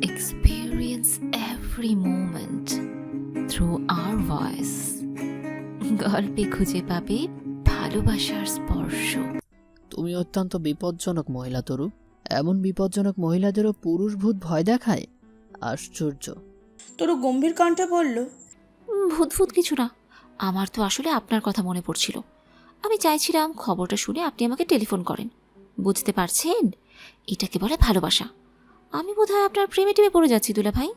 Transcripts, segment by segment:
experience every moment through our voice. গল্পে খুঁজে পাবে ভালোবাসার স্পর্শ। তুমি অত্যন্ত বিপজ্জনক মহিলা তরু। এমন বিপজ্জনক মহিলাদেরও পুরুষ ভূত ভয় দেখায়? আশ্চর্য। তরু গম্ভীর কণ্ঠে বলল ভূত ভূত কিছু না। আমার তো আসলে আপনার কথা মনে পড়ছিল। আমি চাইছিলাম খবরটা শুনে আপনি আমাকে টেলিফোন করেন। বুঝতে পারছেন? এটাকে বলে ভালোবাসা। আমি বোধহয় আপনার প্রেমে টেমে পড়ে যাচ্ছি দুলা ভাই।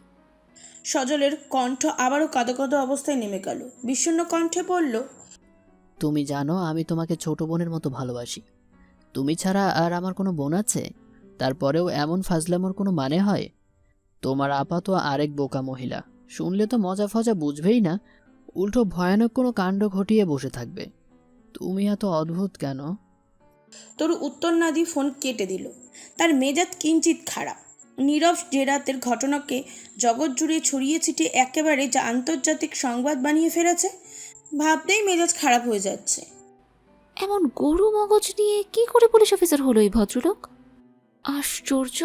সজলের কণ্ঠ আবারও কাদো কাদো অবস্থায় নেমে গেল। বিষণ্ণ কণ্ঠে বলল তুমি জানো আমি তোমাকে ছোট বোনের মতো ভালোবাসি। তুমি ছাড়া আর আমার কোনো বোন আছে? তারপরেও এমন ফাজলামোর কোনো মানে হয়? তোমার আপা তো আরেক বোকা মহিলা। শুনলে তো মজা ফজা বুঝবেই না উল্টো ভয়ানক কোনো কাণ্ড ঘটিয়ে বসে থাকবে। তুমি এত অদ্ভুত কেন? তরু উত্তর না দিয়ে ফোন কেটে দিল। তার মেজাজ কিঞ্চিত খারাপ। নীরব যে রাতের ঘটনাকে জগৎ জুড়ে ছড়িয়ে ছিটিয়ে একেবারে যা আন্তর্জাতিক সংবাদ বানিয়ে ফেলেছে ভাবতেই মেজাজ খারাপ হয়ে যাচ্ছে। এমন গরু মগজ নিয়ে কি করে পুলিশ অফিসার হলো এই ভদ্রলোক? আশ্চর্য।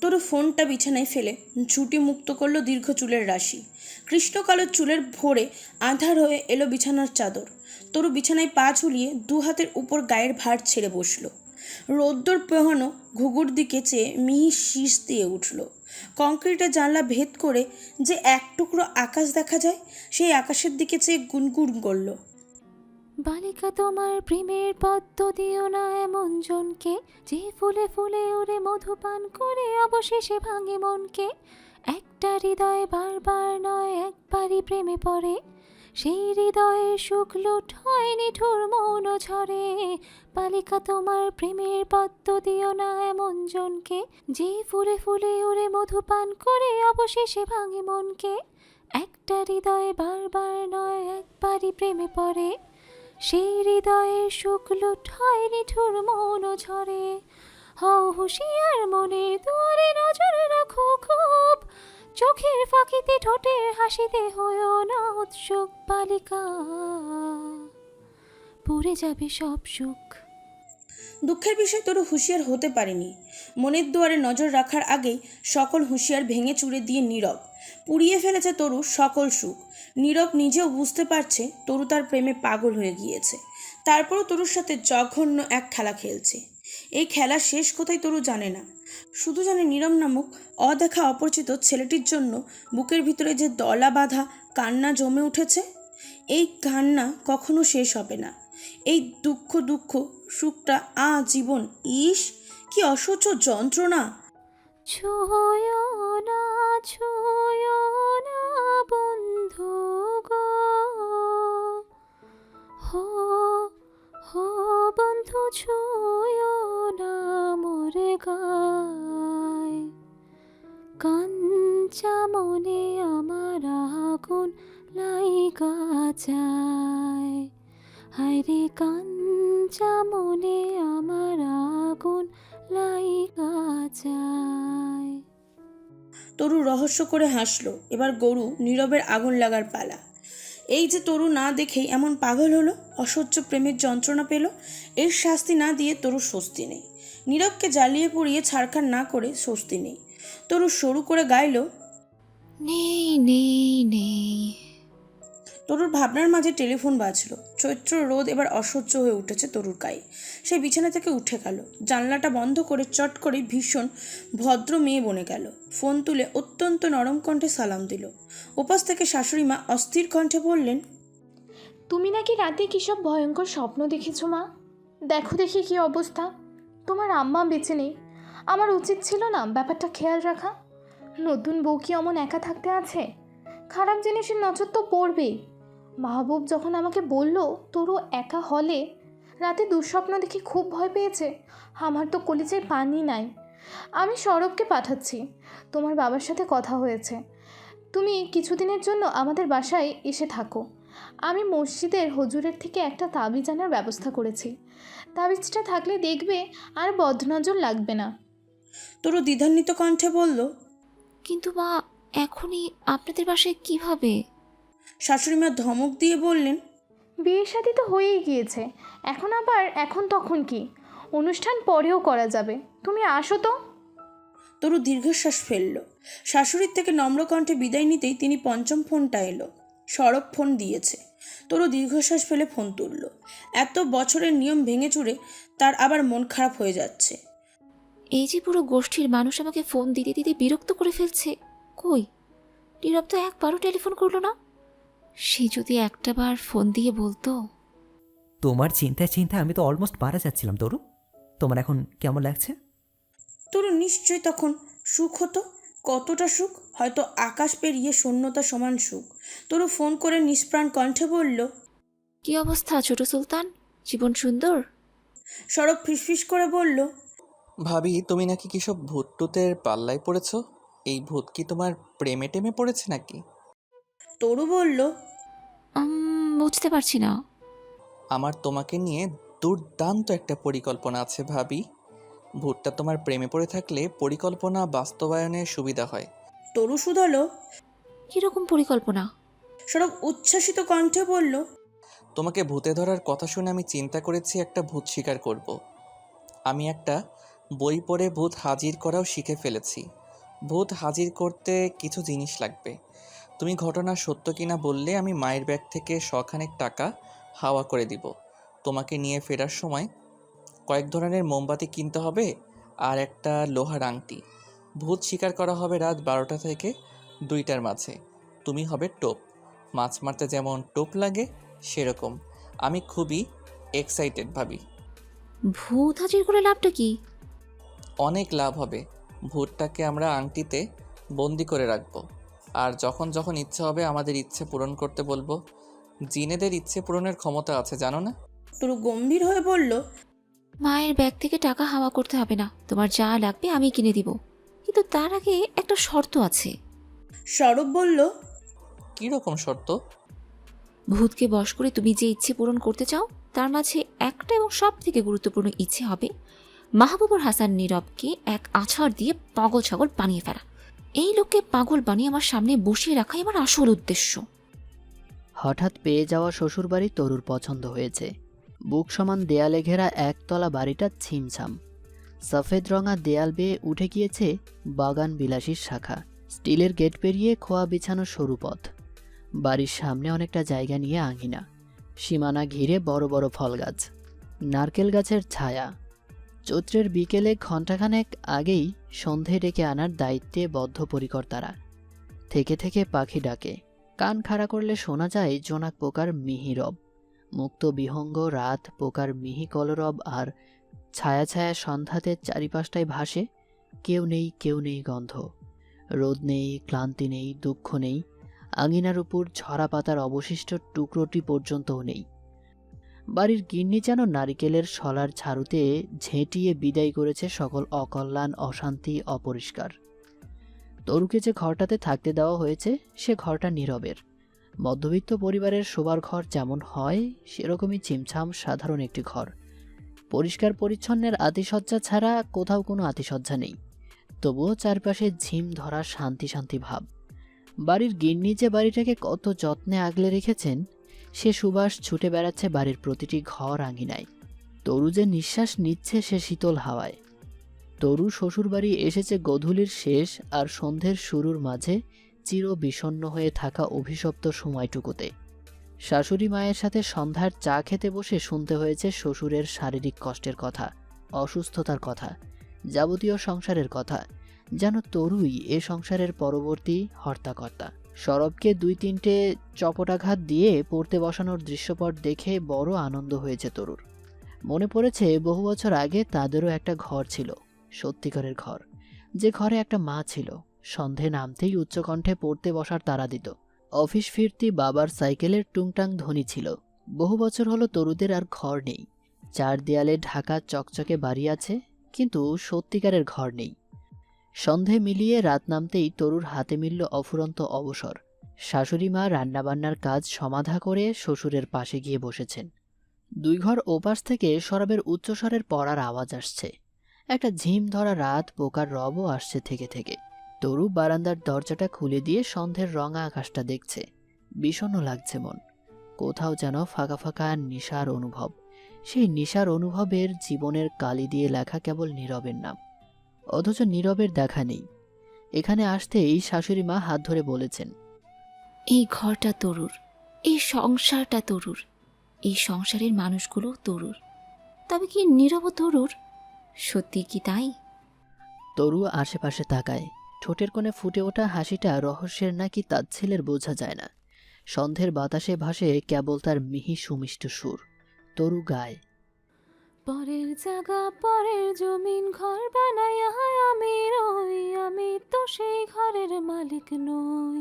তোর ফোনটা বিছানায় ফেলে ঝুঁটি মুক্ত করল দীর্ঘ চুলের রাশি। কৃষ্ণকালো চুলের ভোরে আধার হয়ে এলো বিছানার চাদর। তরু বিছানায় পা ঝুলিয়ে দু হাতের উপর গায়ের ভার ছেড়ে বসল। রোদ্দুর পেহানো ঘুঘুর দিকে চেয়ে মিহি শীষ দিয়ে উঠল। কংক্রিটের জানলা ভেদ করে যে এক টুকরো আকাশ দেখা যায়, সেই আকাশের দিকে চেয়ে গুনগুন করল। বালিকা, তোমার প্রেমের পদ্ম দিও না এমন জনকে, যে ফুলে ফুলে ওরে মধু পান করে অবশেষে ভাঙে মনকে। একটা হৃদয় বারবার নয়, একবারই প্রেমে পড়ে সেই হৃদয়ে সুখ লুট হয় নিঠুর মৌন ঝরে। বালিকা, তোমার প্রেমের পদ্ম দিও না এমন জনকে, যে ফুলে ফুলে ওরে মধু পান করে অবশেষে ভাঙে মনকে। একটা হৃদয় বারবার নয়, একবারই প্রেমে পড়ে। সেই হৃদয়ে সুখ লুট হয় নিঠুর মন ঝরে। হও হুঁশিয়ার মনে দুয়ারে নজর রাখো খুব। চোখের ফাঁকিতে, ঠোঁটের হাসিতে হয়েও না উৎসুক বালিকা। পড়ে যাবে সব সুখ। দুঃখের বিষয় তোর হুঁশিয়ার হতে পারেনি। মনের দুয়ারে নজর রাখার আগেই সকল হুঁশিয়ার ভেঙে চুড়ে দিয়ে নীরব। পুড়িয়ে ফেলেছে তরু সকল সুখ। নীরব নিজেও বুঝতে পারছে তরু তার প্রেমে পাগল হয়ে গিয়েছে। তারপরও তরুর সাথে জঘন্য এক খেলা খেলছে। এই খেলা শেষ কোথায় তরু জানে না। শুধু জানে নীরম নামক অদেখা অপরিচিত ছেলেটির জন্য বুকের ভিতরে যে দলা বাঁধা কান্না জমে উঠেছে, এই কান্না কখনো শেষ হবে না। এই দুঃখ দুঃখ, সুখটা আজীবন, ইস, কি অসহ্য যন্ত্রণা। ছুঁয়ো না ছুঁয়ো না বন্ধু। হো বন্ধু, ছুঁয়ো না মোরে গায়। কাঞ্চা মনে আমার আগুন লাইগা যায়। হায়রে কাঞ্চা মনে আমার আগুন লাইগা যায়। তরু রহস্য করে হাসলো, এবার গরু নীরবের আগুন লাগার পালা। এই যে তরু না দেখেই এমন পাগল হলো, অসহ্য প্রেমের যন্ত্রণা পেল, এর শাস্তি না দিয়ে তরু স্বস্তি নেই। নীরবকে জ্বালিয়ে পুড়িয়ে ছাড়খাড় না করে স্বস্তি নেই। তরু সরু করে গাইল, নেই নেই নেই। তরুর ভাবনার মাঝে টেলিফোন বাজলো। চৈত্র রোদ এবার অসহ্য হয়ে উঠেছে তরুর গায়ে। সে বিছানা থেকে উঠে গেল। জানলাটা বন্ধ করে চট করে ভীষণ ভদ্র মেয়ে বনে গেল। ফোন তুলে অত্যন্ত নরম কণ্ঠে সালাম দিল। ওপাশ থেকে শাশুড়ি মা অস্থির কণ্ঠে বললেন, তুমি নাকি রাতে কী সব ভয়ঙ্কর স্বপ্ন দেখেছ মা? দেখো দেখি কি অবস্থা। তোমার আম্মা বেঁচে নেই। আমার উচিত ছিল না ব্যাপারটা খেয়াল রাখা। নতুন বউ কি অমন একা থাকতে আছে? খারাপ জিনিসের নজর তো পড়বেই। মাহবুব যখন আমাকে বলল তোরও একা হলে? রাতে দুঃস্বপ্ন দেখে খুব ভয় পেয়েছে। আমার তো কলিজায় পানি নাই। আমি সৌরভকে পাঠাচ্ছি। তোমার বাবার সাথে কথা হয়েছে। তুমি কিছুদিনের জন্য আমাদের বাসায় এসে থাকো। আমি মসজিদের হজুরের থেকে একটা তাবিজ আনার ব্যবস্থা করেছি। তাবিজটা থাকলে দেখবে আর বদনজর লাগবে না। তরু দ্বিধান্বিত কণ্ঠে বলল কিন্তু মা এখনই আপনাদের বাসায় কীভাবে? শাশুড়ি মা ধমক দিয়ে বললেন বিয়ে শাদি তো হয়েই গিয়েছে। এখন আবার এখন তখন কি? অনুষ্ঠান পরেও করা যাবে। তুমি আসো তো। তরু দীর্ঘশ্বাস ফেলল। শাশুড়ির থেকে নম্র কণ্ঠে বিদায় নিতেই তিনি পঞ্চম ফোনটা এলো। সরব ফোন দিয়েছে। তরু দীর্ঘশ্বাস ফেলে ফোন তুলল। এত বছরের নিয়ম ভেঙে চুরে তার আবার মন খারাপ হয়ে যাচ্ছে। এই যে পুরো গোষ্ঠীর মানুষ আমাকে ফোন দিতে দিতে বিরক্ত করে ফেলছে। কই? নীরব তো একবারও টেলিফোন করল না। সে যদি একটাবার ফোন দিয়ে বলতো? তোমার চিন্তায় চিন্তায় আমি তো অলমোস্ট মারা যাচ্ছিলাম তরু। তোমার এখন কেমন লাগছে? তরু নিশ্চয়ই তখন সুখ হতো। কতটা সুখ? হয়তো আকাশ পেরিয়ে শূন্যতা সমান সুখ। তরু ফোন করে নিষ্প্রাণ কণ্ঠে বলল কি অবস্থা ছোট সুলতান? জীবন সুন্দর? সরব ফিসফিস করে বলল ভাবি তুমি নাকি কিসব ভূতটুতের পাল্লায় পড়েছ? এই ভূত কি তোমার প্রেমে টেমে পড়েছে নাকি? তরু বলল উম, বুঝতে পারছি না। আমার তোমাকে নিয়ে দুর্দান্ত একটা পরিকল্পনা আছে ভাবি। ভূতটা তোমার প্রেমে পড়ে থাকলে পরিকল্পনা বাস্তবায়নের সুবিধা হয়। তরু শুধলো কীরকম পরিকল্পনা? সরব উচ্ছ্বাসিত কণ্ঠে বলল তোমাকে ভূতে ধরার কথা শুনে আমি চিন্তা করেছি একটা ভূত শিকার করব। আমি একটা বই পড়ে ভূত হাজির করাও শিখে ফেলেছি। ভূত হাজির করতে কিছু জিনিস লাগবে। তুমি ঘটনা সত্য কিনা বললে আমি মায়ের ব্যাগ থেকে শখানেক টাকা হাওয়া করে দিব। তোমাকে নিয়ে ফেরার সময় কয়েক ধরনের মোমবাতি কিনতে হবে আর একটা লোহার আংটি। ভূত শিকার করা হবে রাত বারোটা থেকে দুইটার মাঝে। তুমি হবে টোপ। মাছ মারতে যেমন টোপ লাগে সেরকম। আমি খুবই এক্সাইটেড ভাবি। ভূত হাজির করে লাভটা কি? অনেক লাভ হবে। ভূতটাকে আমরা আংটিতে বন্দি করে রাখব। আর যখন যখন ইচ্ছে হবে আমাদের ইচ্ছে পূরণ করতে বলব জিনেদের ইচ্ছে পূরণের ক্ষমতা আছে জানো না? তরু গম্ভীর হয়ে বলল মায়ের ব্যাগ থেকে টাকা হাওয়া করতে হবে না তোমার যা লাগবে আমি কিনে দিব। কিন্তু তার আগে একটা শর্ত আছে। সরব বলল কীরকম শর্ত? ভূতকে বশ করে তুমি যে ইচ্ছে পূরণ করতে চাও তার মাঝে একটা এবং সব থেকে গুরুত্বপূর্ণ ইচ্ছে হবে মাহবুবুর হাসান নীরবকে এক আছাড় দিয়ে পাগল ছাগল বানিয়ে ফেলা। এই লোককে পাগল বানিয়ে আমার সামনে বসিয়ে রাখাই আমার আসল উদ্দেশ্য। হঠাৎ পেয়ে যাওয়া শ্বশুরবাড়ি তরুর পছন্দ হয়েছে। বুক সমান দেয়ালে ঘেরা একতলা বাড়িটা ছিমছাম। সফেদ রঙা দেয়াল বেয়ে উঠে গিয়েছে বাগান বিলাসীর শাখা। স্টিলের গেট পেরিয়ে খোয়া বিছানো সরু পথ। বাড়ির সামনে অনেকটা জায়গা নিয়ে আঙিনা। সীমানা ঘিরে বড় বড় ফল গাছ নারকেল গাছের ছায়া। চৈত্রের বিকেলে ঘণ্টাখানেক আগেই সন্ধে ডেকে আনার দায়িত্বে বদ্ধপরিকর তারা থেকে থেকে পাখি ডাকে। কান খাড়া করলে শোনা যায় জোনাক পোকার মিহিরব মুক্ত বিহঙ্গ রাত পোকার মিহি কলরব আর ছায়া ছায়া সন্ধ্যাতে চারিপাশটায় ভাসে। কেউ নেই কেউ নেই গন্ধ। রোদ নেই, ক্লান্তি নেই, দুঃখ নেই। আঙিনার উপর ঝরা পাতার অবশিষ্ট টুকরোটি পর্যন্তও নেই। বাড়ির গিন্নি যেন নারিকেলের শলার ঝাড়ুতে ঝেঁটিয়ে বিদায় করেছে সকল অকল্যাণ, অশান্তি, অপরিষ্কার। তরুকে যে ঘরটাতে থাকতে দেওয়া হয়েছে, সে ঘরটা নীরবের। মধ্যবিত্ত পরিবারের শোবার ঘর যেমন হয়, সেরকমই চিমছাম সাধারণ একটি ঘর। পরিষ্কার পরিচ্ছন্নের আতিশয্যা ছাড়া কোথাও কোনো আতিশয্যা নেই। তবুও চারপাশে ঝিম ধরা শান্তি শান্তি ভাব। বাড়ির গিন্নি যে বাড়িটাকে কত যত্নে আগলে রেখেছেন সে সুবাস ছুটে বেড়াচ্ছে বাড়ির প্রতিটি ঘর আঙিনায়। তরু যে নিঃশ্বাস নিচ্ছে সে শীতল হাওয়ায়। তরু শ্বশুরবাড়ি এসেছে গধূলির শেষ আর সন্ধ্যের শুরুর মাঝে চির বিষণ্ণ হয়ে থাকা অভিশপ্ত সময়টুকুতে। শাশুড়ি মায়ের সাথে সন্ধ্যার চা খেতে বসে শুনতে হয়েছে শ্বশুরের শারীরিক কষ্টের কথা, অসুস্থতার কথা, যাবতীয় সংসারের কথা, যেন তরুই এ সংসারের পরবর্তী হর্তাকর্তা। সরবকে দুই তিনটে চপটাঘাত দিয়ে পড়তে বসানোর দৃশ্যপট দেখে বড় আনন্দ হয়েছে তরুর। মনে পড়েছে বহু বছর আগে তাদেরও একটা ঘর ছিল, সত্যিকারের ঘর। যে ঘরে একটা মা ছিল, সন্ধে নামতেই উচ্চকণ্ঠে পড়তে বসার তারা দিত। অফিস ফিরতি বাবার সাইকেলের টুংটাং ধ্বনি ছিল। বহু বছর হলো তরুদের আর ঘর নেই। চার দেয়ালে ঢাকা চকচকে বাড়ি আছে, কিন্তু সত্যিকারের ঘর নেই। সন্ধে মিলিয়ে রাত নামতেই তরুর হাতে মিলল অফুরন্ত অবসর। শাশুড়ি মা রান্নাবান্নার কাজ সমাধা করে শ্বশুরের পাশে গিয়ে বসেছেন। দুই ঘর ওপাশ থেকে সরবের উচ্চস্বরের পড়ার আওয়াজ আসছে। একটা ঝিম ধরা রাত পোকার রবও আসছে থেকে থেকে। তরু বারান্দার দরজাটা খুলে দিয়ে সন্ধের রঙা আকাশটা দেখছে। বিষণ্ণ লাগছে মন। কোথাও যেন ফাঁকা ফাঁকা নিশার অনুভব। সেই নিশার অনুভবের জীবনের কালি দিয়ে লেখা কেবল নীরবের নাম। অথচ নীরবের দেখা নেই। এখানে আসতেই শাশুড়ি মা হাত ধরে বলেছেন এই ঘরটা তরুর এই সংসারটা তরুর এই সংসারের মানুষগুলো তরুর। তবে কি নীরব তরুর? সত্যি কি তাই? তরু আশেপাশে তাকায় ঠোঁটের কোণে ফুটে ওঠা হাসিটা রহস্যের নাকি তাচ্ছিলের বোঝা যায় না। সন্ধের বাতাসে ভাসে কেবল তার মিহি সুমিষ্ট সুর। তরু গায় পরের জায়গা, পরের জমিন ঘর বানাইয়া আমি রই, আমি তো সেই ঘরের মালিক নই।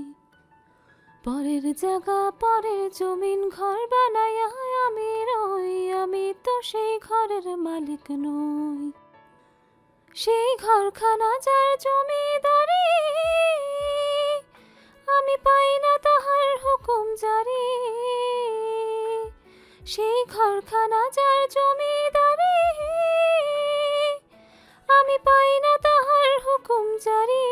পরের জায়গা, পরের জমিন ঘর বানাইয়া আমি রই, আমি তো সেই ঘরের মালিক নই। সেই ঘরখানা যার জমিদারি, আমি পাই না তাহার হুকুম জারি। সেই ঘরখানা যার জমিদারি আমি পাই না তাহার হুকুম জারি।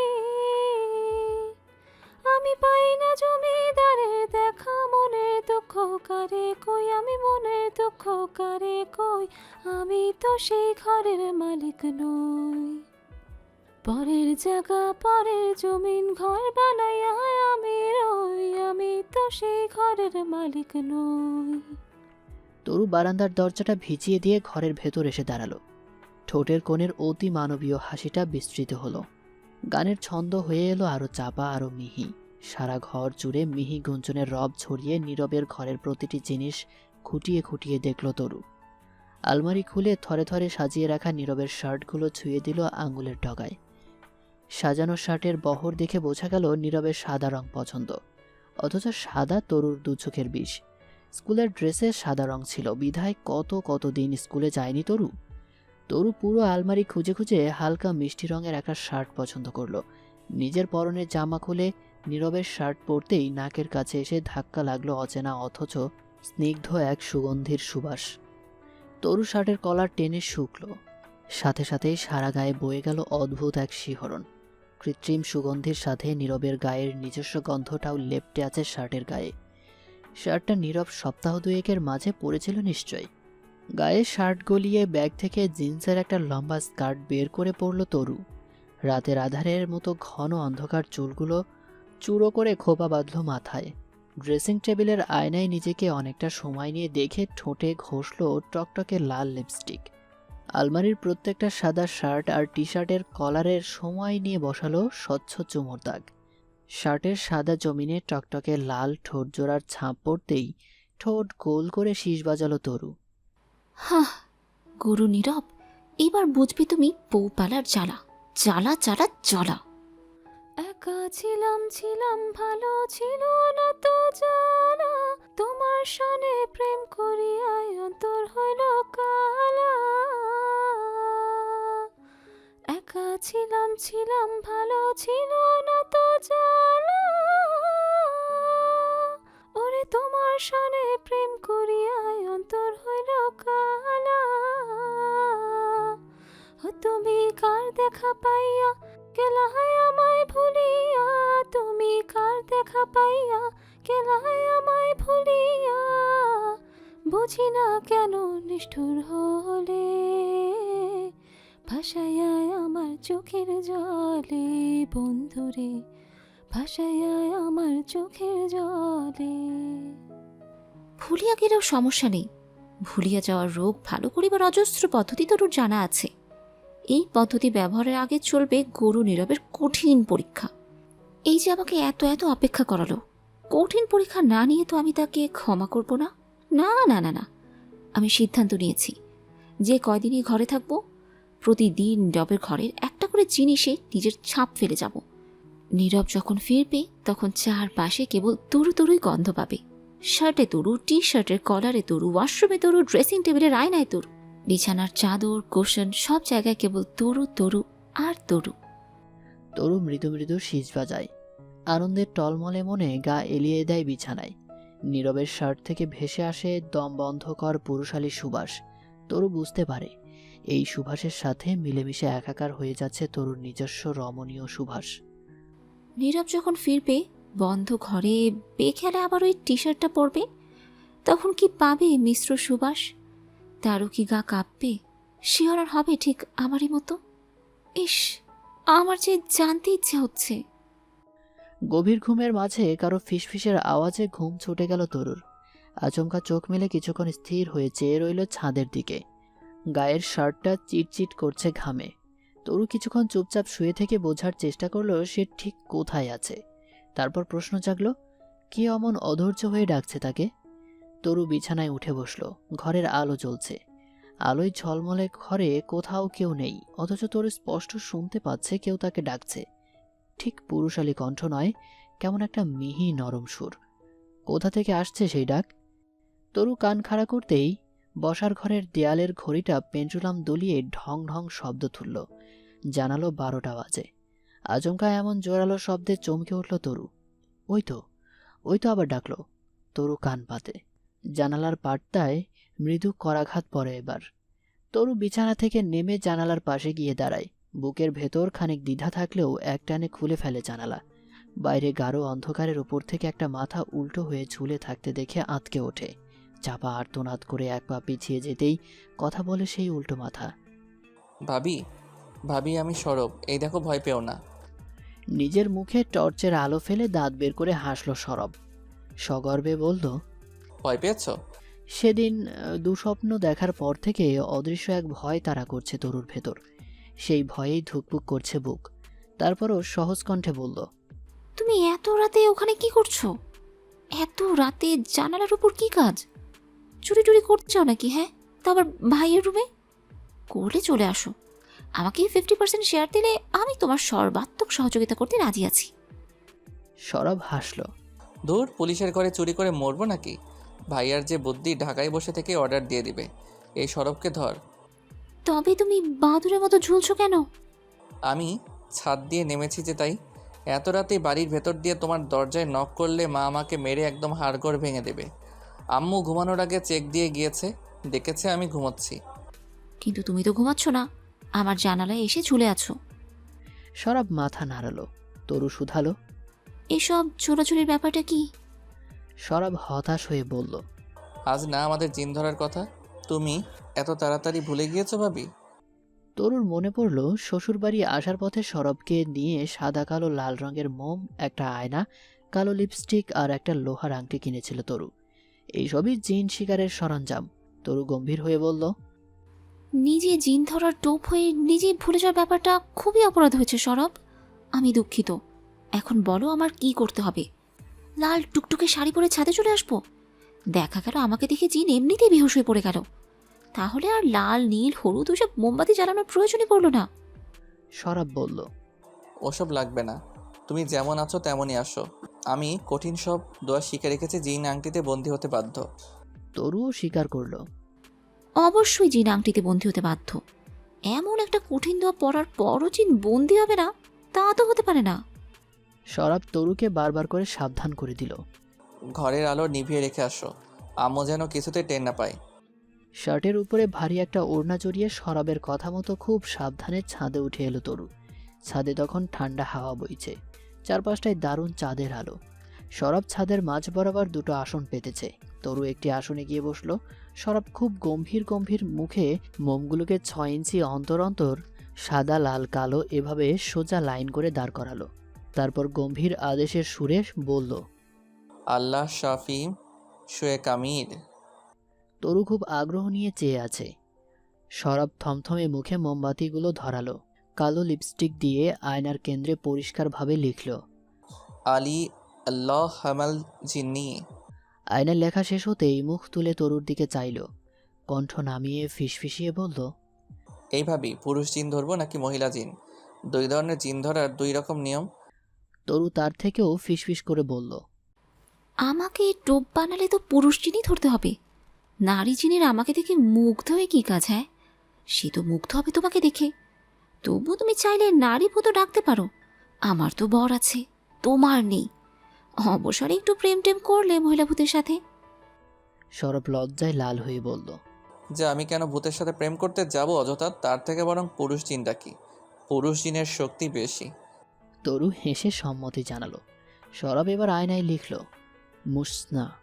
আমি পাই না জমিদারের দেখা, মনের দুঃখ কারে কই? আমি মনের দুঃখ কারে কই? আমি তো সেই ঘরের মালিক নই। পরের জায়গা, পরের জমিন, ঘর বানাইয়া আমি রই। আমি তো সেই ঘরের মালিক নই। তরু বারান্দার দরজাটা ভিজিয়ে দিয়ে ঘরের ভেতর এসে দাঁড়াল। ঠোঁটের কোণের অতি মানবীয় হাসিটা বিস্তৃত হলো। গানের ছন্দ হয়ে এলো আরও চাপা, আরও মিহি। সারা ঘর জুড়ে মিহি গুঞ্জনের রব ছড়িয়ে নীরবের ঘরের প্রতিটি জিনিস খুঁটিয়ে খুঁটিয়ে দেখল তরু। আলমারি খুলে থরে থরে সাজিয়ে রাখা নীরবের শার্টগুলো ছুঁয়ে দিল আঙুলের ডগায়। সাজানো শার্টের বহর দেখে বোঝা গেল নীরবের সাদা রং পছন্দ। অথচ সাদা তরুর দু চোখের বিষ। স্কুলের ড্রেসে সাদা রং ছিল। বিধায় কত কত দিন স্কুলে যায়নি তরু? তরু পুরো আলমারি খুঁজে খুঁজে হালকা মিষ্টি রঙের একটা শার্ট পছন্দ করল। নিজের পরনের জামা খুলে নীরবের শার্ট পরতেই নাকের কাছে এসে ধাক্কা লাগল অচেনা, অথচ স্নিগ্ধ এক সুগন্ধির সুবাস। তরু শার্টের কলার টেনে শুকলো। সাথে সাথেই সারা গায়ে বয়ে গেল অদ্ভুত এক শিহরণ। কৃত্রিম সুগন্ধির সাথে নীরবের গায়ের নিজস্ব গন্ধটাও লেপটে আছে শার্টের গায়ে। শার্টটা নীরব সপ্তাহ দুয়েকের মাঝে পড়েছিল নিশ্চয় গায়ে শার্ট গলিয়ে ব্যাগ থেকে জিন্সের একটা লম্বা স্কার্ট বের করে পড়ল তরু। রাতের আধারের মতো ঘন অন্ধকার চুলগুলো চুড়ো করে খোপা বাঁধল মাথায়। ড্রেসিং টেবিলের আয়নায় নিজেকে অনেকটা সময় নিয়ে দেখে ঠোঁটে ঘষল টকটকে লাল লিপস্টিক। আলমারির প্রত্যেকটা সাদা শার্ট আর টি শার্টের কলারের সময় নিয়ে বসালো স্বচ্ছ চুমোর দাগ। শার্টের সাদা জমিনে টকটকে লাল ঠোঁট জোড়ার ছাপ পড়তেই ঠোঁট গোল করে শীষ বাজালো তরু। হাহ, গুরু নীরব, এবার বুঝবি তুমি পৌপালার জ্বালা। জ্বালা জ্বালা জ্বালা। একা ছিলাম ছিলাম, ভালো ছিল না তো জানা তোমার সনে প্রেম করিয়াই অন্তর হইল কালা। একা ছিলাম ছিলাম, ভালো ছিল না তো জানা তোমার সনে প্রেম করিয়াই অন্তর হইল কালা। তুমি কার দেখা পাইয়া কেলাহাই আমায় ভুলিয়া? তুমি কার দেখা পাইয়া কেলাহাই আমায় ভুলিয়া? বুঝি না কেন নিষ্ঠুর হলে? ভাসায় আমার চোখের জলে, বন্ধুরে ভাসায় আমার চোখের জলে। ভুলিয়া গেলেও সমস্যা নেই। ভুলিয়া যাওয়ার রোগ ভালো করিবার অজস্র পদ্ধতি তোর জানা আছে। এই পদ্ধতি ব্যবহারের আগে চলবে গরু নীরবের কঠিন পরীক্ষা। এই যে আমাকে এত এত অপেক্ষা করালো, কঠিন পরীক্ষা না নিয়ে তো আমি তাকে ক্ষমা করব না? না না না না। আমি সিদ্ধান্ত নিয়েছি, যে কয়দিনই ঘরে থাকব, প্রতিদিন নীরবের ঘরের একটা করে জিনিসে নিজের ছাপ ফেলে যাব। নীরব যখন ফিরবে, তখন চারপাশে কেবল তরু তরুই গন্ধ পাবে। শার্টে তরু টি শার্টের কলারে তরু, ওয়াশরুমে তরু, ড্রেসিং টেবিলের আয়নায় তরু। বিছানার চাদর, কোশন, সব জায়গায় কেবল তরু তরু আর তরু। তরু মৃদু মৃদু শীষ বাজায়। আনন্দের টলমলে মনে গা এলিয়ে দেয় বিছানায়। নীরবের শার্ট থেকে ভেসে আসে দম বন্ধকর পুরুষালী সুবাস তরু বুঝতে পারে, এই সুভাষের সাথে মিলেমিশে একাকার হয়ে যাচ্ছে তরুর নিজস্ব রমণীয় সুভাষ। নীরব যখন ফিরবে, বন্ধ ঘরে বেখেলে আবার ওই টি শার্টটা পরবে? তখন কি পাবে মিশ্র সুবাস? তারও কি গা কাঁপবে? শিহরণ হবে ঠিক আমারই মতো? ইস, আমার যে জানতে ইচ্ছে হচ্ছে। গভীর ঘুমের মাঝে কারও ফিসফিসের আওয়াজে ঘুম ছুটে গেল তরুর। আচমকা চোখ মেলে কিছুক্ষণ স্থির হয়ে চেয়ে রইল ছাদের দিকে। গায়ের শার্টটা চিটচিট করছে ঘামে। তরু কিছুক্ষণ চুপচাপ শুয়ে থেকে বোঝার চেষ্টা করল সে ঠিক কোথায় আছে। তারপর প্রশ্ন জাগলো, কে অমন অধৈর্য হয়ে ডাকছে তাকে? তরু বিছানায় উঠে বসল, ঘরের আলো জ্বলছে। আলোয় ঝলমলে ঘরে কোথাও কেউ নেই, অথচ তরু স্পষ্ট শুনতে পাচ্ছে কেউ তাকে ডাকছে। ঠিক পুরুষালী কণ্ঠ নয়, কেমন একটা মিহি নরম সুর। কোথা থেকে আসছে সেই ডাক? তরু কান খাড়া করতেই বসার ঘরের দেয়ালের ঘড়িটা পেন্ডুলাম দলিয়ে ঢং ঢং শব্দ তুলল। জানালো বারোটা বাজে। আচমকা এমন জোরালো শব্দে চমকে উঠল তরু। ওই তো ওই তো আবার ডাকলো। তরু কান পাতে জানালার পাটটায় মৃদু করাঘাত পড়ে এবার। তরু বিছানা থেকে নেমে জানালার পাশে গিয়ে দাঁড়ায়। বুকের ভেতর খানিক দ্বিধা থাকলেও একটানে খুলে ফেলে জানালা। বাইরে গাঢ় অন্ধকারের উপর থেকে একটা মাথা উল্টো হয়ে ঝুলে থাকতে দেখে আঁতকে ওঠে। চাপা আর্তনাদ করে এক পা পিছিয়ে যেতেই কথা বলে সেই উল্টো মাথা। ভাবি ভাবি আমি সরব এই দেখো ভয় পেও না। নিজের মুখে টর্চের আলো ফেলে দাঁত বের করে হাসল সরব। সগর্বে বলল ভয় পেয়েছ? সেদিন দুঃস্বপ্ন দেখার পর থেকে অদৃশ্য এক ভয় তারা করছে তরুর ভেতর। সেই ভয়েই ধুকপুক করছে বুক। তারপরও সহজ কণ্ঠে বলল তুমি এত রাতে ওখানে কি করছ? এত রাতে জানালার উপর কি কাজ? চুরি টুরি করছ নাকি হ্যাঁ? তা আবার ভাইয়ের রুমে? করলে চলে আসো। আমাকে ফিফটি পার্সেন্ট শেয়ার দিলে আমি তোমার সর্বাত্মক সহযোগিতা করতে রাজি আছি। সরব হাসল। দূর পুলিশের ঘরে চুরি করে মরবো নাকি? ভাইয়ার যে বুদ্ধি ঢাকায় বসে থেকে অর্ডার দিয়ে দিবে। এই সরবকে ধর। তবে তুমি বাঁদুরের মতো ঝুলছো কেন? আমি ছাদ দিয়ে নেমেছি যে তাই। এত রাতে বাড়ির ভেতর দিয়ে তোমার দরজায় নক করলে মা আমাকে মেরে একদম হাড়গড় ভেঙে দেবে। আম্মু ঘুমানোর আগে চেক দিয়ে গিয়েছে দেখেছে আমি ঘুমোচ্ছি। কিন্তু তুমি তো ঘুমাচ্ছ না। আমার জানালায় এসে ঝুলে আছো। সরব মাথা নাড়ালো তরু শুধালো। এসব ছোড়াছুড়ির ব্যাপারটা কি? সরব হতাশ হয়ে বলল আজ না আমাদের জিন ধরার কথা? তুমি এত তাড়াতাড়ি ভুলে গিয়েছো ভাবি? তরুর মনে পড়ল শ্বশুরবাড়ি আসার পথে সরবকে নিয়ে সাদা কালো লাল রঙের মোম একটা আয়না কালো লিপস্টিক আর একটা লোহার আংটি কিনেছিল তরু। এইসবই জিন শিকারের সরঞ্জাম। তরু গম্ভীর হয়ে বলল নিজে জিন ধরার টোপ হয়ে নিজে ভুলে যাওয়ার ব্যাপারটা খুবই অপরাধ হয়েছে সরব। আমি দুঃখিত। এখন বলো আমার কি করতে হবে। লাল টুকটুকে শাড়ি পরে ছাদে চলে আসব? দেখা গেল আমাকে দেখে জিন এমনিতেই বেহুশ হয়ে পড়ে গেল। তাহলে আর লাল নীল হলুদ ওসব মোমবাতি জ্বালানোর প্রয়োজনই পড়ল না। সরব বলল ওসব লাগবে না। তুমি যেমন আছো তেমনই আসো। আমি কঠিন সব দোয়া শিখে রেখেছি জিন আংটিতে বন্দি হতে বাধ্য। তরুও স্বীকার করল অবশ্যই জিন আংটিতে বন্দি হতে বাধ্য। এমন একটা কঠিন দোয়া পড়ার পরও জিন বন্দি হবে না তা তো হতে পারে না। সরব তরুকে বারবার করে সাবধান করে দিল। ঘরের আলো নিভিয়ে রেখে আসো। আম্মু যেন কিছুতে টের না পায়। শার্টের উপরে ভারী একটা ওড়না জড়িয়ে সরবের কথা মতো খুব সাবধানে ছাদে উঠে এলো তরু। ছাদে তখন ঠান্ডা হাওয়া বইছে। চারপাশটায় দারুণ চাঁদের আলো। সরব ছাদের মাঝ বরাবর দুটো আসন পেতেছে। তরু একটি আসনে গিয়ে বসল। সরব খুব গম্ভীর গম্ভীর মুখে মোমগুলোকে ছয় ইঞ্চি অন্তর অন্তর সাদা লাল কালো এভাবে সোজা লাইন করে দাঁড় করালো। তারপর গম্ভীর আদেশের সুরে বলল আল্লাহ শাফি শোয়ে কামির। তরু খুব আগ্রহ নিয়ে চেয়ে আছে। সরব থমথমে মুখে মোমবাতিগুলো ধরালো কালো লিপস্টিক দিয়ে আয়নার কেন্দ্রে পরিষ্কারভাবে লিখল আলী আল্লাহ হামাল জিন্নি। আয়নার লেখা শেষ হতেই মুখ তুলে তরুর দিকে চাইল। কণ্ঠ নামিয়ে ফিসফিসিয়ে বলল এই ভাবি পুরুষ জিন ধরবো নাকি মহিলা জিন? দুই ধরনের জিন ধরার দুই রকম নিয়ম? তরু তার থেকেও ফিসফিস করে বলল আমাকে টোপ বানালে তো পুরুষ জিনই ধরতে হবে। নারী জিনের আমাকে দেখে মুগ্ধ হয়ে কী কাজ হ্যাঁ? সে তো মুগ্ধ হবে তোমাকে দেখে। তবু তুমি চাইলে নারী ভূত ডাকতে পারো। আমার তো বর আছে তোমার নেই। অবসরে একটু প্রেম টেম করলে মহিলা ভূতের সাথে? সরব লজ্জায় লাল হয়ে বলল যে আমি কেন ভূতের সাথে প্রেম করতে যাব অযথা? তার থেকে বরং পুরুষ জিন ডাকি পুরুষ জিনের শক্তি বেশি। তরু হেসে সম্মতি জানালো। সরব এবার আয়নায় লিখল মুসনা।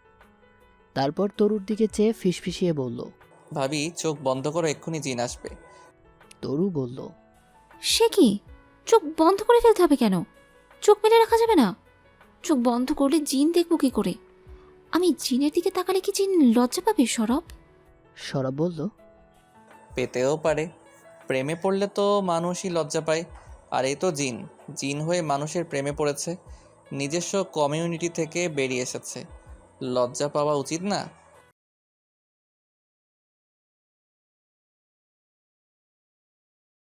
তারপর তরুর দিকে চেয়ে ফিসফিসিয়ে বলল ভাবি চোখ বন্ধ করো এক্ষুনি জিন আসবে। তরু বলল সে কি? চোখ বন্ধ করে ফেলতে হবে কেন? চোখ মেলে রাখা যাবে না? চোখ বন্ধ করলে জিন দেখব কি করে? আমি জিনের দিকে তাকালে কি জিন লজ্জা পাবে সরব? সরব বলল পেতেও পারে। প্রেমে পড়লে তো মানুষই লজ্জা পায়। আর এই তো জিন। জিন হয়ে মানুষের প্রেমে পড়েছে। নিজস্ব কমিউনিটি থেকে বেরিয়ে এসেছে। লজ্জা পাওয়া উচিত না?